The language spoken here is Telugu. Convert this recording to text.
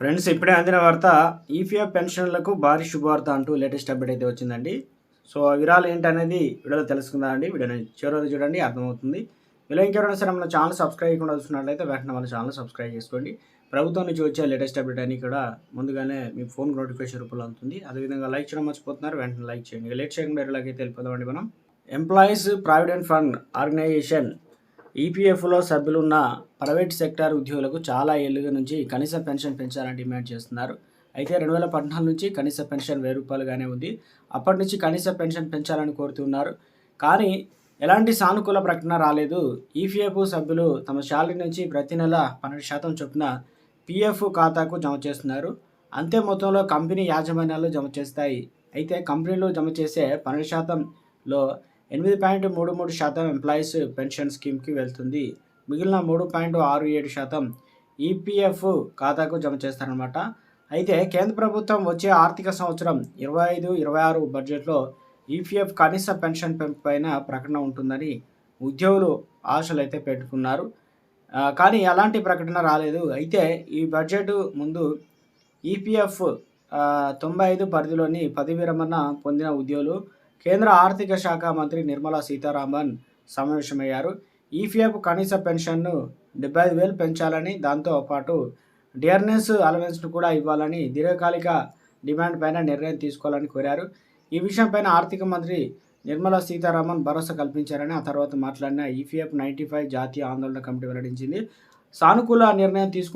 ఫ్రెండ్స్ ఇప్పుడే అందిన వార్త ఈపీఎఫ్ పెన్షన్లకు భారీ శుభవార్త అంటూ లేటెస్ట్ అప్డేట్ అయితే వచ్చిందండి. సో ఆ విరాలు ఏంటనేది వీడియోలో తెలుసుకుందాం అండి వీడియోని చివరి చూడండి అర్థమవుతుంది. ఇలా ఇంకెవరైనా సరే మన ఛానల్ సబ్స్క్రైబ్ చేయకుండా చూస్తున్నట్లయితే వెంటనే మన ఛానల్ సబ్స్క్రైబ్ చేసుకోండి. ప్రభుత్వం నుంచి వచ్చే లేటెస్ట్ అప్డేట్ అని కూడా ముందుగానే మీ ఫోన్ నోటిఫికేషన్ రూపంలో అందుతుంది. అదేవిధంగా లైక్ చేయడం మర్చిపోతున్నారు వెంటనే లైక్ చేయండి. లేట్ చేయకుండా ఎలాగైతే వెళ్ళిపోదామండి మనం. ఎంప్లాయీస్ ప్రావిడెంట్ ఫండ్ ఆర్గనైజేషన్ ఈపీఎఫ్లో సభ్యులున్న ప్రైవేట్ సెక్టార్ ఉద్యోగులకు చాలా ఏళ్ళుగా నుంచి కనీస పెన్షన్ పెంచాలని డిమాండ్ చేస్తున్నారు. అయితే రెండు వేల పద్నాలుగు నుంచి కనీస పెన్షన్ వెయ్యి రూపాయలుగానే ఉంది. అప్పటి నుంచి కనీస పెన్షన్ పెంచాలని కోరుతున్నారు. కానీ ఎలాంటి సానుకూల ప్రకటన రాలేదు. ఈపీఎఫ్ సభ్యులు తమ శాలరీ నుంచి ప్రతి నెల పన్నెండు శాతం చొప్పున పిఎఫ్ ఖాతాకు జమ చేస్తున్నారు. అంతే మొత్తంలో కంపెనీ యాజమాన్యాలు జమ చేస్తాయి. అయితే కంపెనీలు జమ చేసే పన్నెండు శాతంలో ఎనిమిది పాయింట్ మూడు మూడు శాతం ఎంప్లాయీస్ పెన్షన్ స్కీమ్కి వెళ్తుంది. మిగిలిన మూడు పాయింట్ ఆరు ఏడు శాతం ఈపీఎఫ్ ఖాతాకు జమ చేస్తారనమాట అయితే కేంద్ర ప్రభుత్వం వచ్చే ఆర్థిక సంవత్సరం ఇరవై ఐదు ఇరవై ఆరు బడ్జెట్లో ఈపీఎఫ్ కనీస పెన్షన్ పెంపు పైన ప్రకటన ఉంటుందని ఉద్యోగులు ఆశలు అయితే పెట్టుకున్నారు కానీ అలాంటి ప్రకటన రాలేదు. అయితే ఈ బడ్జెట్ ముందు ఈపీఎఫ్ తొంభై ఐదు పరిధిలోని పదవి విరమణ పొందిన ఉద్యోగులు కేంద్ర ఆర్థిక శాఖ మంత్రి నిర్మలా సీతారామన్ సమావేశమయ్యారు. ఈపీఎఫ్ కనీస పెన్షన్ను డెబ్బై ఐదు వేలు పెంచాలని దాంతో పాటు డియర్నెస్ అలవెన్స్ను కూడా ఇవ్వాలని దీర్ఘకాలిక డిమాండ్ పైన నిర్ణయం తీసుకోవాలని కోరారు. ఈ విషయంపైన ఆర్థిక మంత్రి నిర్మలా సీతారామన్ భరోసా కల్పించారని ఆ తర్వాత మాట్లాడిన ఈపీఎఫ్ నైంటీ ఫైవ్ జాతీయ ఆందోళన కమిటీ వెల్లడించింది. సానుకూల నిర్ణయం తీసుకు